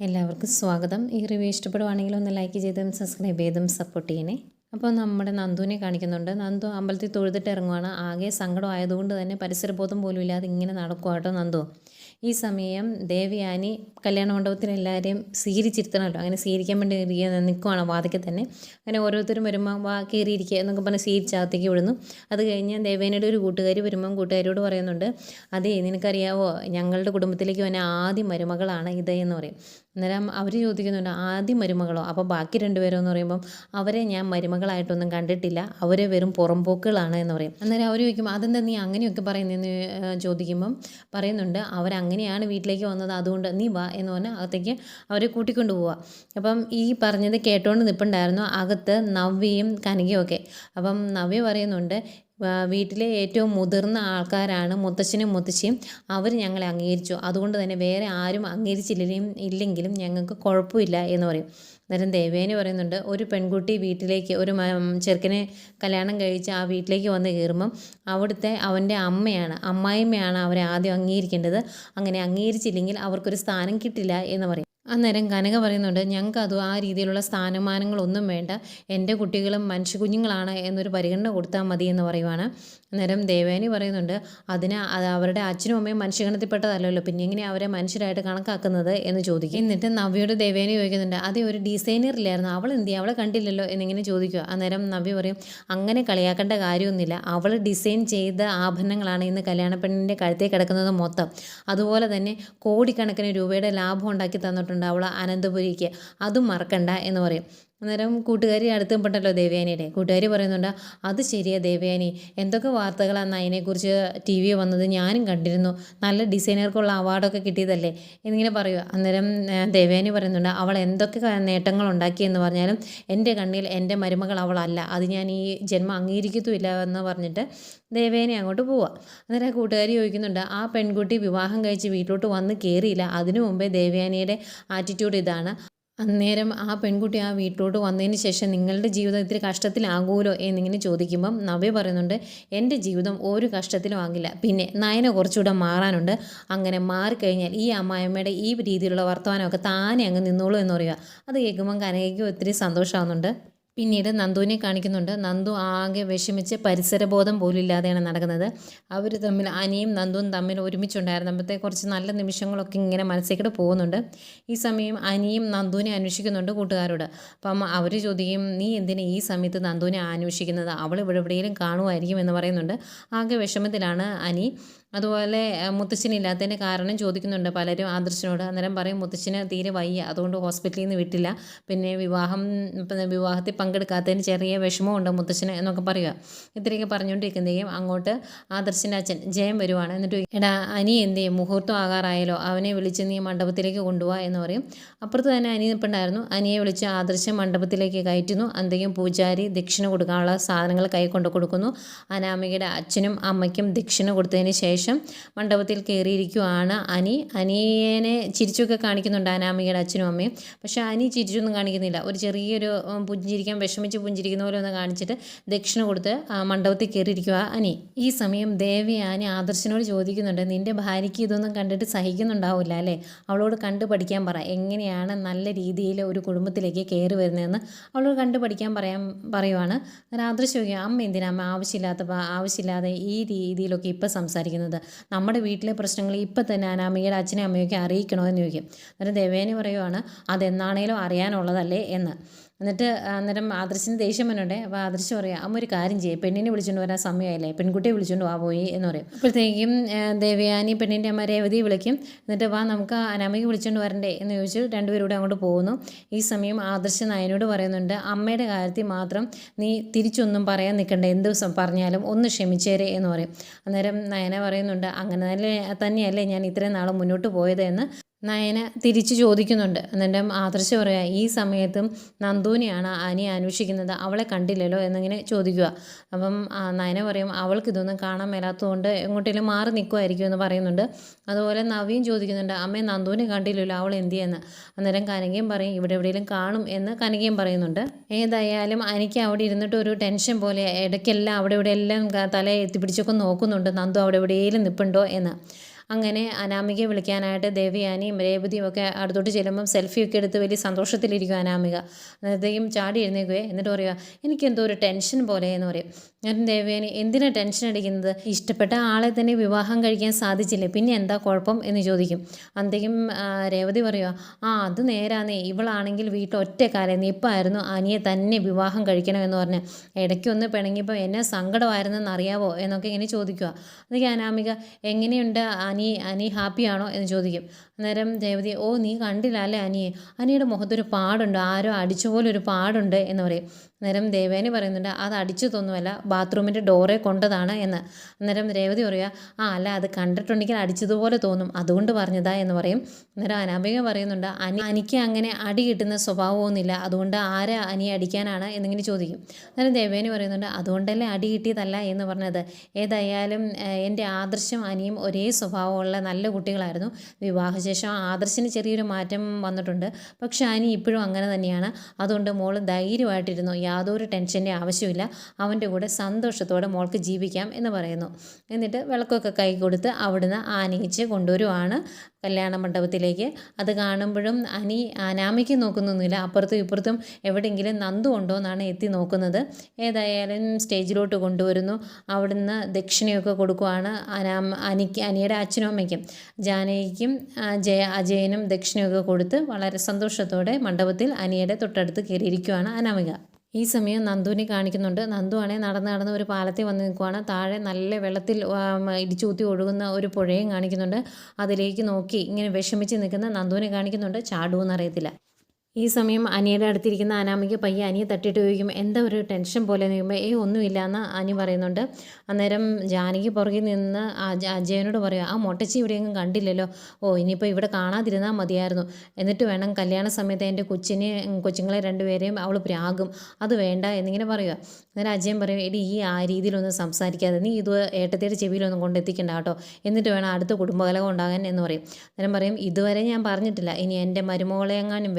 എല്ലാവർക്കും സ്വാഗതം. ഈ റിവ്യൂ ഇഷ്ടപ്പെടുവാണെങ്കിൽ ഒന്ന് ലൈക്ക് ചെയ്തും സബ്സ്ക്രൈബ് ചെയ്തും സപ്പോർട്ട് ചെയ്യണേ. അപ്പോൾ നമ്മുടെ നന്ദുവിനെ കാണിക്കുന്നുണ്ട്. നന്ദു അമ്പലത്തിൽ തൊഴുതിട്ട് ഇറങ്ങുവാണ്. ആകെ സങ്കടം ആയതുകൊണ്ട് തന്നെ പരിസരബോധം പോലും ഇല്ലാതെ ഇങ്ങനെ നടക്കുക കേട്ടോ നന്ദു. ഈ സമയം ദേവയാനി കല്യാണ മണ്ഡപത്തിൽ എല്ലാവരെയും സ്വീകരിച്ചിരുത്തണമല്ലോ. അങ്ങനെ സ്വീകരിക്കാൻ വേണ്ടി നിൽക്കുവാണ് വാതിക്കൽ തന്നെ. അങ്ങനെ ഓരോരുത്തരും വരുമ്പോൾ വാ കയറിയിരിക്കുക എന്നൊക്കെ പറഞ്ഞ് സ്വീകരിച്ചകത്തേക്ക് വിടുന്നു. അത് കഴിഞ്ഞ് ദേവേനയുടെ ഒരു കൂട്ടുകാരി വരുമ്പം കൂട്ടുകാരിയോട് പറയുന്നുണ്ട്. അതേ നിനക്കറിയാവോ? ഞങ്ങളുടെ കുടുംബത്തിലേക്ക് വന്ന ആദ്യ മരുമകളാണ് ഇത് എന്ന് പറയും. അന്നേരം അവർ ചോദിക്കുന്നുണ്ട് ആദ്യം മരുമകളോ? അപ്പോൾ ബാക്കി രണ്ടുപേരോ എന്ന് പറയുമ്പം അവരെ ഞാൻ മരുമകളായിട്ടൊന്നും കണ്ടിട്ടില്ല. അവരെ വെറും പുറംപോക്കുകളാണ് എന്ന് പറയും. അന്നേരം അവർ ചോദിക്കും അതെന്താ നീ അങ്ങനെയൊക്കെ പറയുന്നതെന്ന് ചോദിക്കുമ്പം പറയുന്നുണ്ട് അവരങ്ങനെയാണ് വീട്ടിലേക്ക് വന്നത്. അതുകൊണ്ട് നീ വാ എന്ന് പറഞ്ഞാൽ അകത്തേക്ക് അവരെ കൂട്ടിക്കൊണ്ട് പോവുക അപ്പം ഈ പറഞ്ഞത് കേട്ടോണ്ട് നിൽപ്പുണ്ടായിരുന്നു അകത്ത് നവ്യയും കനകയും ഒക്കെ. അപ്പം നവ്യ പറയുന്നുണ്ട് വീട്ടിലെ ഏറ്റവും മുതിർന്ന ആൾക്കാരാണ് മുത്തശ്ശനും മുത്തശ്ശിയും. അവർ ഞങ്ങളെ അംഗീകരിച്ചു. അതുകൊണ്ട് തന്നെ വേറെ ആരും അംഗീകരിച്ചില്ലെങ്കിലും ഇല്ലെങ്കിലും ഞങ്ങൾക്ക് കുഴപ്പമില്ല എന്ന് പറയും. അന്നേരം ദേവേനി പറയുന്നുണ്ട് ഒരു പെൺകുട്ടി വീട്ടിലേക്ക് ഒരു ചെറുക്കനെ കല്യാണം കഴിച്ച് ആ വീട്ടിലേക്ക് വന്ന് കയറുമ്പം അവിടുത്തെ അവന്റെ അമ്മയാണ് അമ്മായിമ്മയാണ് അവരെ ആദ്യം അംഗീകരിക്കേണ്ടത്. അങ്ങനെ അംഗീകരിച്ചില്ലെങ്കിൽ അവർക്കൊരു സ്ഥാനം കിട്ടില്ല എന്ന് പറയും. അന്നേരം കനക പറയുന്നുണ്ട് ഞങ്ങൾക്ക് അത് ആ രീതിയിലുള്ള സ്ഥാനമാനങ്ങളൊന്നും വേണ്ട. എന്റെ കുട്ടികളും മനുഷ്യ കുഞ്ഞുങ്ങളാണ് എന്നൊരു പരിഗണന കൊടുത്താൽ മതി എന്ന് പറയുവാണ്. അന്നേരം ദേവേനി പറയുന്നുണ്ട് അതിന് അവരുടെ അച്ഛനും അമ്മയും മനുഷ്യഗണത്തിൽപ്പെട്ടതല്ലല്ലോ. പിന്നെ എങ്ങനെ അവരെ മനുഷ്യരായിട്ട് കണക്കാക്കുന്നത്? എന്ന് ചോദിക്കും. എന്നിട്ട് നവ്യയോട് ദേവേനി ചോദിക്കുന്നുണ്ട് അതേ ഒരു ഡിസൈനറില്ലായിരുന്നു. അവൾ എന്ത് അവളെ കണ്ടില്ലല്ലോ? എന്നിങ്ങനെ ചോദിക്കുക. അന്നേരം നവ്യ പറയും അങ്ങനെ കളിയാക്കേണ്ട കാര്യമൊന്നുമില്ല. അവൾ ഡിസൈൻ ചെയ്ത ആഭരണങ്ങളാണ് ഇന്ന് കല്യാണപ്പെണ്ണിന്റെ കഴുത്തേ കിടക്കുന്നത് മൊത്തം. അതുപോലെ തന്നെ കോടിക്കണക്കിന് രൂപയുടെ ലാഭം ഉണ്ടാക്കി തന്നിട്ടുണ്ട്. അവൾ അനന്തപുരിക്ക്. അതും മറക്കണ്ട എന്ന് പറയും. അന്നേരം കൂട്ടുകാരി അടുത്തുപ്പെട്ടല്ലോ ദേവയാനിയുടെ. കൂട്ടുകാരി പറയുന്നുണ്ട് അത് ശരിയാ ദേവയാനി. എന്തൊക്കെ വാർത്തകളാണ് അതിനെക്കുറിച്ച് ടി വി വന്നത്? ഞാനും കണ്ടിരുന്നു. നല്ല ഡിസൈനർക്കുള്ള അവാർഡൊക്കെ കിട്ടിയതല്ലേ? എന്നിങ്ങനെ പറയുക അന്നേരം ദേവയാനി പറയുന്നുണ്ട് അവൾ എന്തൊക്കെ നേട്ടങ്ങൾ ഉണ്ടാക്കിയെന്ന് പറഞ്ഞാലും എന്റെ കണ്ണിൽ എന്റെ മരുമകൾ അവളല്ല. അത് ഞാൻ ഈ ജന്മം അംഗീകരിക്കത്തുമില്ല എന്ന് പറഞ്ഞിട്ട് ദേവേനെ അങ്ങോട്ട് പോവുക അന്നേരം ആ കൂട്ടുകാരി ചോദിക്കുന്നുണ്ട് ആ പെൺകുട്ടി വിവാഹം കഴിച്ച് വീട്ടിലോട്ട് വന്ന് കയറിയില്ല അതിനു മുമ്പേ ദേവയാനിയുടെ ആറ്റിറ്റ്യൂഡ് ഇതാണ്. അന്നേരം ആ പെൺകുട്ടി ആ വീട്ടിലോട്ട് വന്നതിന് ശേഷം നിങ്ങളുടെ ജീവിതം ഇത്തിരി കഷ്ടത്തിലാകുമല്ലോ എന്നിങ്ങനെ ചോദിക്കുമ്പം നവ്യ പറയുന്നുണ്ട് എന്റെ ജീവിതം ഒരു കഷ്ടത്തിലും ആകില്ല. പിന്നെ നയന കുറച്ചുകൂടെ മാറാനുണ്ട്. അങ്ങനെ മാറിക്കഴിഞ്ഞാൽ ഈ അമ്മായിമ്മയുടെ ഈ രീതിയിലുള്ള വർത്തമാനമൊക്കെ താനെ അങ്ങ് നിന്നോളൂ എന്ന് പറയുക. അത് കേൾക്കുമ്പം കനകയ്ക്ക് ഒത്തിരി സന്തോഷമാകുന്നുണ്ട് പിന്നീട് നന്ദുവിനെ കാണിക്കുന്നുണ്ട്. നന്ദു ആകെ വിഷമിച്ച് പരിസരബോധം പോലും ഇല്ലാതെയാണ് നടക്കുന്നത്. അവർ തമ്മിൽ അനിയും നന്ദുവും തമ്മിൽ ഒരുമിച്ചുണ്ടായിരുന്നപ്പോഴത്തെ കുറച്ച് നല്ല നിമിഷങ്ങളൊക്കെ ഇങ്ങനെ മനസ്സിലേക്കൂടെ പോകുന്നുണ്ട്. ഈ സമയം അനിയും നന്ദുവിനെ അന്വേഷിക്കുന്നുണ്ട് കൂട്ടുകാരോട്. അപ്പം അവർ ചോദിക്കും നീ എന്തിനാ ഈ സമയത്ത് നന്ദുവിനെ അന്വേഷിക്കുന്നത്? അവൾ ഇവിടെ എവിടെയെങ്കിലും കാണുമായിരിക്കും എന്ന് പറയുന്നുണ്ട്. ആകെ വിഷമത്തിലാണ് അനി. അതുപോലെ മുത്തശ്ശനില്ലാത്തതിന്റെ കാരണം ചോദിക്കുന്നുണ്ട് പലരും ആദർശനോട്. അന്നേരം പറയും മുത്തശ്ശന് തീരെ വയ്യ. അതുകൊണ്ട് ഹോസ്പിറ്റലിൽ നിന്ന് വിട്ടില്ല. പിന്നെ വിവാഹം വിവാഹത്തിൽ പങ്കെടുക്കാത്തതിന് ചെറിയ വിഷമമുണ്ട് മുത്തശ്ശന് എന്നൊക്കെ പറയുക. ഇത്രയൊക്കെ പറഞ്ഞുകൊണ്ടിരിക്കുന്നതെയും അങ്ങോട്ട് ആദർശന്റെ അച്ഛൻ ജയം വരുവാണ്. എന്നിട്ട് എടാ അനി എന്ത് ചെയ്യും? മുഹൂർത്തം ആകാറായാലോ അവനെ വിളിച്ച് നീ മണ്ഡപത്തിലേക്ക് കൊണ്ടുപോവാ എന്ന് പറയും. അപ്പുറത്ത് തന്നെ അനി നിൽപ്പുണ്ടായിരുന്നു അനിയെ വിളിച്ച് ആദർശം മണ്ഡപത്തിലേക്ക് കയറ്റുന്നു. എന്തെങ്കിലും പൂജാരി ദക്ഷിണ കൊടുക്കാനുള്ള സാധനങ്ങൾ കൈ കൊണ്ട് കൊടുക്കുന്നു. അനാമികയുടെ അച്ഛനും അമ്മയ്ക്കും ദക്ഷിണ കൊടുത്തതിന് ശേഷം ശേഷം മണ്ഡപത്തിൽ കയറിയിരിക്കുവാണ് അനി. അനിയനെ ചിരിച്ചൊക്കെ കാണിക്കുന്നുണ്ട് അനാമികയുടെ അച്ഛനും അമ്മയും. പക്ഷേ അനി ചിരിച്ചൊന്നും കാണിക്കുന്നില്ല. ഒരു ചെറിയൊരു പുഞ്ചിരിക്കാൻ വിഷമിച്ച് പുഞ്ചിരിക്കുന്ന പോലെ ഒന്ന് കാണിച്ചിട്ട് ദക്ഷിണ കൊടുത്ത് മണ്ഡപത്തിൽ കയറിയിരിക്കുക അനി. ഈ സമയം ദേവി ദേവയാനി ആദർശനോട് ചോദിക്കുന്നുണ്ട് നിന്റെ ഭാര്യയ്ക്ക് ഇതൊന്നും കണ്ടിട്ട് സഹിക്കുന്നുണ്ടാവില്ല അല്ലേ? അവളോട് കണ്ടു പഠിക്കാൻ പറ. എങ്ങനെയാണ് നല്ല രീതിയിൽ ഒരു കുടുംബത്തിലേക്ക് കയറി വരുന്നതെന്ന് അവളോട് കണ്ടു പഠിക്കാൻ പറയാൻ പറയുവാണ്. ആദർശം ചോദിക്കുക അമ്മ എന്തിനാ? അമ്മ ആവശ്യമില്ലാത്ത ആവശ്യമില്ലാതെ ഈ രീതിയിലൊക്കെ ഇപ്പം സംസാരിക്കുന്നത്? പറയുന്നത്. നമ്മുടെ വീട്ടിലെ പ്രശ്നങ്ങൾ ഇപ്പം തന്നെ അനാമികയുടെ അച്ഛനെ അമ്മയൊക്കെ അറിയിക്കണോ എന്ന് ചോദിക്കും. അന്നേരം ദേവേനി പറയുവാണ് അതെന്നാണേലും അറിയാനുള്ളതല്ലേ എന്ന്. എന്നിട്ട് അന്നേരം ആദർശിന് ദേഷ്യം വന്നുണ്ടേ അപ്പോൾ ആദർശം പറയാം അമ്മ ഒരു കാര്യം ചെയ്യും പെണ്ണിനെ വിളിച്ചുകൊണ്ട് വരാൻ സമയമായില്ലേ പെൺകുട്ടിയെ വിളിച്ചുകൊണ്ട് വാ പോയി എന്ന് പറയും. അപ്പോഴത്തേക്കും ദേവയാനി പെണ്ണിന്റെ അമ്മ രേവതി വിളിക്കും. എന്നിട്ട് വാ നമുക്ക് അനാമയ്ക്ക് വിളിച്ചുകൊണ്ട് വരണ്ടേ എന്ന് ചോദിച്ചു രണ്ടുപേരും അങ്ങോട്ട് പോകുന്നു. ഈ സമയം ആദർശൻ നയനോട് പറയുന്നുണ്ട് അമ്മയുടെ കാര്യത്തിൽ മാത്രം നീ തിരിച്ചൊന്നും പറയാൻ നിൽക്കണ്ട എന്ത് ദിവസം പറഞ്ഞാലും ഒന്ന് ക്ഷമിച്ചേരെ എന്ന് പറയും. അന്നേരം നയന പറയുന്നുണ്ട് അങ്ങനെ തന്നെ തന്നെയല്ലേ ഞാൻ ഇത്രയും നാൾ മുന്നോട്ട് പോയത്? എന്ന് നയന തിരിച്ചു ചോദിക്കുന്നുണ്ട്. എന്നിട്ട് ആദർശ പറയാ ഈ സമയത്തും നന്ദുവിനെയാണ് അനി അന്വേഷിക്കുന്നത്. അവളെ കണ്ടില്ലല്ലോ എന്നിങ്ങനെ ചോദിക്കുക. അപ്പം നയന പറയും അവൾക്ക് ഇതൊന്നും കാണാൻ മേലാത്തതുകൊണ്ട് എങ്ങോട്ടേലും മാറി നിൽക്കുമായിരിക്കും എന്ന് പറയുന്നുണ്ട്. അതുപോലെ നവീൻ ചോദിക്കുന്നുണ്ട് അമ്മേ നന്ദുവിനെ കണ്ടില്ലല്ലോ അവൾ എന്ത് ചെയ്യുന്ന അന്നേരം കനകയും പറയും ഇവിടെ എവിടെയെങ്കിലും കാണും എന്ന് കനകയും പറയുന്നുണ്ട്. ഏതായാലും എനിക്ക് അവിടെ ഇരുന്നിട്ട് ഒരു ടെൻഷൻ പോലെ ഇടയ്ക്കെല്ലാം അവിടെ ഇവിടെ എല്ലാം തല എത്തിപ്പിടിച്ചൊക്കെ നോക്കുന്നുണ്ട്. നന്ദു അവിടെ എവിടെയെങ്കിലും നിൽപ്പുണ്ടോ എന്ന്. അങ്ങനെ അനാമികയെ വിളിക്കാനായിട്ട് ദേവയാനിയും രേവതിയും ഒക്കെ അടുത്തോട്ട് ചെല്ലുമ്പം സെൽഫിയൊക്കെ എടുത്ത് വലിയ സന്തോഷത്തിലിരിക്കും അനാമിക. അന്നത്തേക്കും ചാടി എഴുന്നേക്കുവേ എന്നിട്ട് പറയുക എനിക്കെന്തോ ഒരു ടെൻഷൻ പോലെ എന്ന് പറയും ഞാൻ ദേവയാനി എന്തിനാണ് ടെൻഷൻ അടിക്കുന്നത്? ഇഷ്ടപ്പെട്ട ആളെ തന്നെ വിവാഹം കഴിക്കാൻ സാധിച്ചില്ലേ? പിന്നെ എന്താ കുഴപ്പം? എന്ന് ചോദിക്കും. അന്തേക്കും രേവതി പറയുക ആ അത് നേരാന്നേ. ഇവളാണെങ്കിൽ വീട്ടിൽ കാലം ഇപ്പായിരുന്നു അനിയെ തന്നെ വിവാഹം കഴിക്കണമെന്ന് പറഞ്ഞ്. ഇടയ്ക്കൊന്ന് പിണങ്ങിയപ്പോൾ എന്നെ സങ്കടമായിരുന്നെന്ന് അറിയാവോ എന്നൊക്കെ ഇങ്ങനെ ചോദിക്കുക അതൊക്കെ അനാമിക എങ്ങനെയുണ്ട് അനി അനി ഹാപ്പിയാണോ എന്ന് ചോദിക്കും. അന്നേരം ദേവതി ഓ നീ കണ്ടില്ല അല്ലേ അനിയെ? അനിയുടെ മുഖത്തൊരു പാടുണ്ട്. ആരോ അടിച്ച പോലെ ഒരു പാടുണ്ട് എന്ന് പറയും. അന്നേരം ദേവേനി പറയുന്നുണ്ട് അത് അടിച്ചു തോന്നുമല്ല ബാത്റൂമിന്റെ ഡോറെ കൊണ്ടതാണ് എന്ന്. അന്നേരം രേവതി പറയുക ആ അല്ല അത് കണ്ടിട്ടുണ്ടെങ്കിൽ അടിച്ചതുപോലെ തോന്നും അതുകൊണ്ട് പറഞ്ഞതാ എന്ന് പറയും. അന്നേരം അനാമിക പറയുന്നുണ്ട് അനി അനിക്ക് അങ്ങനെ അടി കിട്ടുന്ന സ്വഭാവമൊന്നുമില്ല അതുകൊണ്ട് ആരെ അനി അടിക്കാനാണ് എന്നിങ്ങനെ ചോദിക്കും. അന്നേരം ദേവേനി പറയുന്നുണ്ട് അതുകൊണ്ടല്ലേ അടി കിട്ടിയതല്ല എന്ന് പറഞ്ഞത്. ഏതായാലും എന്റെ ആദർശം അനിയും ഒരേ സ്വഭാവമുള്ള നല്ല കുട്ടികളായിരുന്നു. വിവാഹശേഷം ആദർശിന് ചെറിയൊരു മാറ്റം വന്നിട്ടുണ്ട്. പക്ഷെ അനി ഇപ്പോഴും അങ്ങനെ തന്നെയാണ്. അതുകൊണ്ട് മോൾ ധൈര്യമായിട്ടിരുന്നു. യാതൊരു ടെൻഷന്റെ ആവശ്യമില്ല അവന്റെ കൂടെ സന്തോഷത്തോടെ മോൾക്ക് ജീവിക്കാം എന്ന് പറയുന്നു. എന്നിട്ട് വിളക്കൊക്കെ കൈ കൊടുത്ത് അവിടുന്ന് ആനയിച്ച് കൊണ്ടുവരുവാണ് കല്യാണ മണ്ഡപത്തിലേക്ക്. അത് കാണുമ്പോഴും അനി അനാമിക്ക് നോക്കുന്നൊന്നുമില്ല. അപ്പുറത്തും ഇപ്പുറത്തും എവിടെയെങ്കിലും നന്ദു ഉണ്ടോ എന്നാണ് എത്തി നോക്കുന്നത്. ഏതായാലും സ്റ്റേജിലോട്ട് കൊണ്ടുവരുന്നു. അവിടുന്ന് ദക്ഷിണയൊക്കെ കൊടുക്കുവാണ് അനാം അനിക്ക് അനിയുടെ അച്ഛനും അമ്മയ്ക്കും. ജാനകിക്കും ജയ അജയനും ദക്ഷിണയൊക്കെ കൊടുത്ത് വളരെ സന്തോഷത്തോടെ മണ്ഡപത്തിൽ അനിയുടെ തൊട്ടടുത്ത് കയറിയിരിക്കുവാണ് അനാമിക. ഈ സമയം നന്ദുവിനെ കാണിക്കുന്നുണ്ട്. നന്ദു ആണെങ്കിൽ നടന്ന് നടന്ന് ഒരു പാലത്തിൽ വന്ന് നിൽക്കുവാണ്. താഴെ നല്ല വെള്ളത്തിൽ ഇടിച്ചൂത്തി ഒഴുകുന്ന ഒരു പുഴയും കാണിക്കുന്നുണ്ട്. അതിലേക്ക് നോക്കി ഇങ്ങനെ വിഷമിച്ച് നിൽക്കുന്ന നന്ദുവിനെ കാണിക്കുന്നുണ്ട്. ചാടുമെന്ന് അറിയത്തില്ല ഈ സമയം അനിയുടെ അടുത്തിരിക്കുന്ന അനാമിക പയ്യെ അനിയെ തട്ടിയിട്ട് ചോദിക്കും എന്താ ഒരു ടെൻഷൻ പോലെ നിൽക്കുമ്പോൾ ഏ ഒന്നുമില്ല എന്ന് അനി പറയുന്നുണ്ട്. അന്നേരം ജാനകി പുറകിൽ നിന്ന് അജയനോട് പറയുക ആ മൊട്ടച്ചി ഇവിടെയെങ്കിലും കണ്ടില്ലല്ലോ. ഓ ഇനിയിപ്പോൾ ഇവിടെ കാണാതിരുന്നാൽ മതിയായിരുന്നു. എന്നിട്ട് വേണം കല്യാണ സമയത്ത് എന്റെ കൊച്ചിനെ കൊച്ചുങ്ങളെ രണ്ടുപേരെയും അവൾ പ്രാകും അത് വേണ്ട എന്നിങ്ങനെ പറയുക അന്നേരം അജയൻ പറയും എടി ഈ ആ രീതിയിലൊന്നും സംസാരിക്കാതെ നീ ഇത് ഏട്ടത്തിയുടെ ചെവിയിലൊന്നും കൊണ്ടെത്തിക്കണ്ട കേട്ടോ. എന്നിട്ട് വേണം അടുത്ത കുടുംബകലകം ഉണ്ടാകാൻ എന്ന് പറയും. അന്നേരം പറയും ഇതുവരെ ഞാൻ പറഞ്ഞിട്ടില്ല. ഇനി എന്റെ മരുമകളെ എങ്ങാനും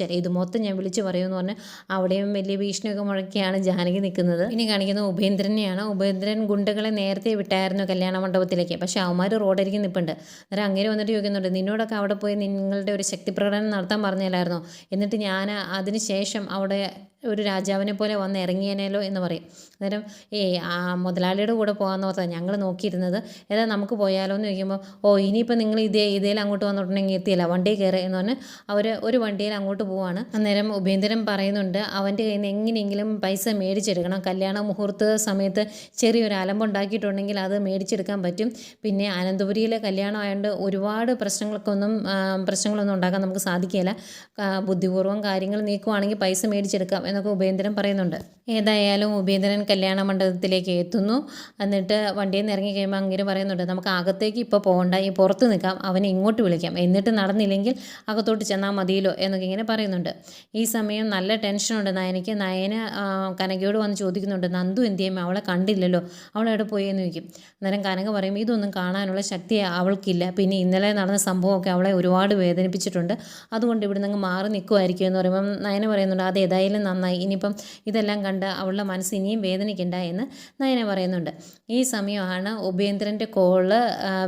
വേദനിപ്പിച്ചാൽ ഇത് മൊത്തം ഞാൻ വിളിച്ചു പറയുമെന്ന് പറഞ്ഞ് അവിടെയും വലിയ ഭീഷണിയൊക്കെ മുഴക്കിയാണ് ജാനകി നിൽക്കുന്നത്. ഇനി കാണിക്കുന്നത് ഉപേന്ദ്രനെയാണ്. ഉപേന്ദ്രൻ ഗുണ്ടകളെ നേരത്തെ വിട്ടായിരുന്നു കല്യാണ മണ്ഡപത്തിലേക്ക്. പക്ഷേ അവന്മാർ റോഡരിക്കും നിൽപ്പുണ്ട് അന്നേരം അങ്ങനെ വന്നിട്ട് ചോദിക്കുന്നുണ്ട് നിന്നോടൊക്കെ അവിടെ പോയി നിങ്ങളുടെ ഒരു ശക്തി പ്രകടനം നടത്താൻ പറഞ്ഞില്ലായിരുന്നോ? എന്നിട്ട് ഞാൻ അതിന് ശേഷം അവിടെ ഒരു രാജാവിനെ പോലെ വന്ന് ഇറങ്ങിയനേലോ എന്ന് പറയും. അന്നേരം ഏ ആ മുതലാളിയുടെ കൂടെ പോകാമെന്ന് പറഞ്ഞാൽ ഞങ്ങൾ നോക്കിയിരുന്നത്. ഏതാ നമുക്ക് പോയാലോ? എന്ന് ചോദിക്കുമ്പോൾ ഓ ഇനിയിപ്പോൾ നിങ്ങൾ ഇതേ ഇതേൽ അങ്ങോട്ട് വന്നിട്ടുണ്ടെങ്കിൽ എത്തിയില്ല വണ്ടിയിൽ കയറി എന്ന് പറഞ്ഞ് അവർ ഒരു വണ്ടിയിൽ അങ്ങോട്ട് പോവാണ്. അന്നേരം ഉപേന്ദ്രൻ പറയുന്നുണ്ട് അവന്റെ കയ്യിൽ നിന്ന് എങ്ങനെയെങ്കിലും പൈസ മേടിച്ചെടുക്കണം. കല്യാണ മുഹൂർത്ത സമയത്ത് ചെറിയൊരു അലമ്പുണ്ടാക്കിയിട്ടുണ്ടെങ്കിൽ അത് മേടിച്ചെടുക്കാൻ പറ്റും. പിന്നെ അനന്തപുരിയിലെ കല്യാണം ആയതുകൊണ്ട് ഒരുപാട് പ്രശ്നങ്ങളൊക്കെ ഒന്നും പ്രശ്നങ്ങളൊന്നും ഉണ്ടാക്കാൻ നമുക്ക് സാധിക്കില്ല ബുദ്ധിപൂർവം കാര്യങ്ങൾ നീക്കുവാണെങ്കിൽ പൈസ മേടിച്ചെടുക്കാം എന്നൊക്കെ ഉപേന്ദ്രൻ പറയുന്നുണ്ട്. ഏതായാലും ഉപേന്ദ്രൻ കല്യാണ മണ്ഡപത്തിലേക്ക് എത്തുന്നു. എന്നിട്ട് വണ്ടിയിൽ നിന്ന് ഇറങ്ങി കഴിയുമ്പോൾ അങ്ങനെ പറയുന്നുണ്ട് നമുക്ക് അകത്തേക്ക് ഇപ്പോൾ പോകണ്ട ഈ പുറത്ത് നിൽക്കാം അവനെ ഇങ്ങോട്ട് വിളിക്കാം. എന്നിട്ട് നടന്നില്ലെങ്കിൽ അകത്തോട്ട് ചെന്നാൽ മതിയല്ലോ എന്നൊക്കെ ഇങ്ങനെ പറയുന്നുണ്ട്. ഈ സമയം നല്ല ടെൻഷനുണ്ട് നയനയ്ക്ക് നയന കനകയോട് വന്ന് ചോദിക്കുന്നുണ്ട് നന്ദു എന്ത് ചെയ്യും? അവളെ കണ്ടില്ലല്ലോ. അവളെവിടെ പോയി? എന്ന് ചോദിക്കും. അന്നേരം കനക പറയും ഇതൊന്നും കാണാനുള്ള ശക്തി അവൾക്കില്ല. പിന്നെ ഇന്നലെ നടന്ന സംഭവമൊക്കെ അവളെ ഒരുപാട് വേദനിപ്പിച്ചിട്ടുണ്ട്. അതുകൊണ്ട് ഇവിടെ നിങ്ങൾ മാറി നിൽക്കുമായിരിക്കും എന്ന് പറയുമ്പം നയന പറയുന്നുണ്ട് അത് ഏതായാലും നന്നായി. ഇനിയിപ്പം ഇതെല്ലാം കണ്ട് അവളുടെ മനസ്സ് ഇനിയും വേദനിക്കണ്ട എന്ന് നയന പറയുന്നുണ്ട്. ഈ സമയമാണ് ഉപേന്ദ്രന്റെ കോൾ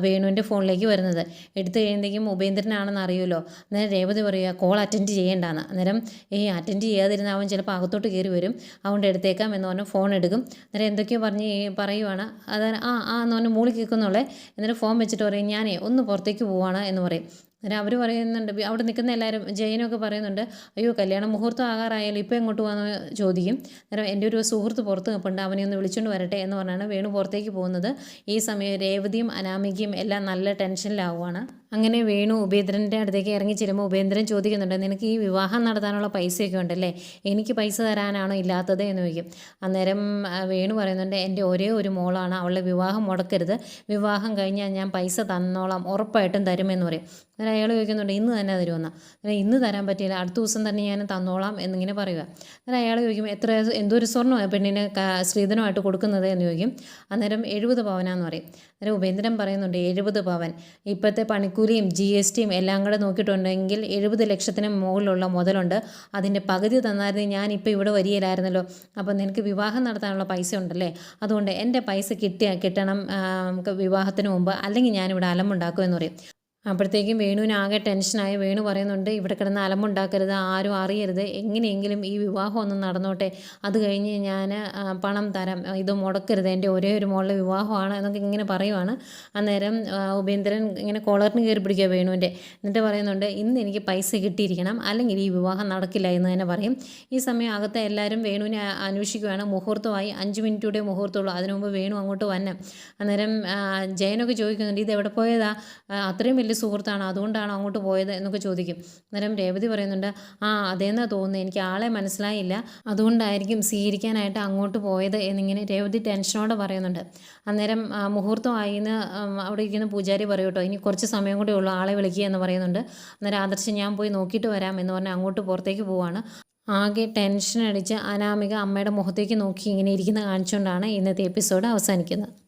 വേണുവിന്റെ ഫോണിലേക്ക് വരുന്നത്. എടുത്തു കഴിയുമ്പോഴേക്കും ഉപേന്ദ്രനാണെന്ന് അറിയുമല്ലോ. അന്നേരം രേവതി പറയുക കോൾ അറ്റൻഡ് ചെയ്യേണ്ടാന്ന്. അന്നേരം ഈ അറ്റൻഡ് ചെയ്യാതിരുന്ന അവൻ ചിലപ്പോൾ അകത്തോട്ട് കയറി വരും. അതുകൊണ്ട് എടുത്തേക്കാം എന്ന് പറഞ്ഞ് ഫോൺ എടുക്കും. അന്നേരം എന്തൊക്കെയോ പറഞ്ഞ് പറയുവാണ്. അതായത് ആ ആ എന്ന് പറഞ്ഞ് മൂളി കേൾക്കുന്നുള്ളേ എന്നിട്ട് ഫോൺ വെച്ചിട്ട് പറയും ഞാനേ ഒന്ന് പുറത്തേക്ക് പോവാണ് എന്ന് പറയും. അന്നേരം അവർ പറയുന്നുണ്ട്. അവിടെ നിൽക്കുന്ന എല്ലാവരും ജയനൊക്കെ പറയുന്നുണ്ട് അയ്യോ കല്യാണം മുഹൂർത്തം ആകാറായാലും ഇപ്പോൾ എങ്ങോട്ട് പോകാമെന്ന് ചോദിക്കും. അന്നേരം എന്റെ ഒരു സുഹൃത്ത് പുറത്ത് നിൽപ്പുണ്ട് അവനെ ഒന്ന് വിളിച്ചുകൊണ്ട് വരട്ടെ എന്ന് പറഞ്ഞാണ് വേണു പുറത്തേക്ക് പോകുന്നത്. ഈ സമയം രേവതിയും അനാമികയും എല്ലാം നല്ല ടെൻഷനിലാവുകയാണ് അങ്ങനെ വേണു ഉപേന്ദ്രന്റെ അടുത്തേക്ക് ഇറങ്ങി ചെല്ലുമ്പോൾ ഉപേന്ദ്രൻ ചോദിക്കുന്നുണ്ട് നിനക്ക് ഈ വിവാഹം നടത്താനുള്ള പൈസയൊക്കെ ഉണ്ടല്ലേ? എനിക്ക് പൈസ തരാനാണോ ഇല്ലാത്തത്? എന്ന് ചോദിക്കും. അന്നേരം വേണു പറയുന്നുണ്ട് എന്റെ ഒരേ ഒരു മോളാണ് അവളുടെ വിവാഹം മുടക്കരുത്. വിവാഹം കഴിഞ്ഞാൽ ഞാൻ പൈസ തന്നോളാം ഉറപ്പായിട്ടും തരുമെന്ന് പറയും. അന്നേരം അയാൾ ചോദിക്കുന്നുണ്ട് ഇന്ന് തന്നെ തരുമെന്ന്? അന്നേരം ഇന്ന് തരാൻ പറ്റിയില്ല അടുത്ത ദിവസം തന്നെ ഞാൻ തന്നോളാം എന്നിങ്ങനെ പറയുക. അന്നേരം അയാൾ ചോദിക്കും എത്ര എന്തൊരു സ്വർണമാണ് പെണ്ണിന് സ്ത്രീധനമായിട്ട് കൊടുക്കുന്നത്? എന്ന് ചോദിക്കും. അന്നേരം എഴുപത് പവനാന്ന് പറയും. അന്നേരം ഉപേന്ദ്രൻ പറയുന്നുണ്ട് എഴുപത് പവൻ. ഇപ്പോഴത്തെ പണിക്കൂലി കൈക്കൂലിയും ജി എസ് ടിയും എല്ലാം കൂടെ നോക്കിയിട്ടുണ്ടെങ്കിൽ എഴുപത് ലക്ഷത്തിന് മുകളിലുള്ള മുതലുണ്ട്. അതിന്റെ പകുതി ഞാൻ ഇപ്പോൾ ഇവിടെ വരികയില്ലായിരുന്നല്ലോ അപ്പോൾ നിനക്ക് വിവാഹം നടത്താനുള്ള പൈസ ഉണ്ടല്ലേ? അതുകൊണ്ട് എന്റെ പൈസ കിട്ടിയ കിട്ടണം നമുക്ക് വിവാഹത്തിന് മുമ്പ് അല്ലെങ്കിൽ ഞാനിവിടെ അലമുണ്ടാക്കുമെന്ന് പറയും. അപ്പോഴത്തേക്കും വേണുവിന് ആകെ ടെൻഷനായി വേണു പറയുന്നുണ്ട് ഇവിടെ കിടന്ന് അലമുണ്ടാക്കരുത് ആരും അറിയരുത്. എങ്ങനെയെങ്കിലും ഈ വിവാഹം ഒന്ന് നടന്നോട്ടെ. അത് കഴിഞ്ഞ് ഞാൻ പണം തരാം. ഇത് മുടക്കരുത്. എന്റെ ഒരേ ഒരു മോളുടെ വിവാഹമാണ് എന്നൊക്കെ ഇങ്ങനെ പറയുവാണ്. അന്നേരം ഉപേന്ദ്രൻ ഇങ്ങനെ കോളറിന് കയറി പിടിക്കുക വേണുവിന്റെ. എന്നിട്ട് പറയുന്നുണ്ട് ഇന്ന് എനിക്ക് പൈസ കിട്ടിയിരിക്കണം. അല്ലെങ്കിൽ ഈ വിവാഹം നടക്കില്ല എന്ന് തന്നെ പറയും. ഈ സമയം അകത്തെ എല്ലാവരും വേണുവിനെ അന്വേഷിക്കുകയാണ് മുഹൂർത്തമായി അഞ്ച് മിനിറ്റൂടെ മുഹൂർത്തമുള്ളൂ. അതിനു മുമ്പ് വേണു അങ്ങോട്ട് വന്നെ അന്നേരം ജയനൊക്കെ ചോദിക്കുന്നുണ്ട് ഇത് എവിടെ പോയതാ? അത്രയും വലിയ സുഹൃത്താണ് അതുകൊണ്ടാണ് അങ്ങോട്ട് പോയത് എന്നൊക്കെ ചോദിക്കും. അന്നേരം രേവതി പറയുന്നുണ്ട് ആ അതേന്നാ തോന്നുന്നത് എനിക്ക് ആളെ മനസ്സിലായില്ല. അതുകൊണ്ടായിരിക്കും സ്വീകരിക്കാനായിട്ട് അങ്ങോട്ട് പോയത് എന്നിങ്ങനെ രേവതി ടെൻഷനോടെ പറയുന്നുണ്ട്. അന്നേരം മുഹൂർത്തമായി എന്ന് അവിടെ ഇരിക്കുന്ന പൂജാരി പറയും കേട്ടോ ഇനി കുറച്ച് സമയം കൂടെ ഉള്ളൂ ആളെ വിളിക്കുക എന്ന് പറയുന്നുണ്ട്. അന്നേരം ആദർശം ഞാൻ പോയി നോക്കിയിട്ട് വരാം എന്ന് പറഞ്ഞ് അങ്ങോട്ട് പുറത്തേക്ക് പോവാണ്. ആകെ ടെൻഷൻ അടിച്ച് അനാമിക അമ്മയുടെ മുഖത്തേക്ക് നോക്കി ഇങ്ങനെ ഇരിക്കുന്ന കാണിച്ചുകൊണ്ടാണ് ഇന്നത്തെ എപ്പിസോഡ് അവസാനിക്കുന്നത്.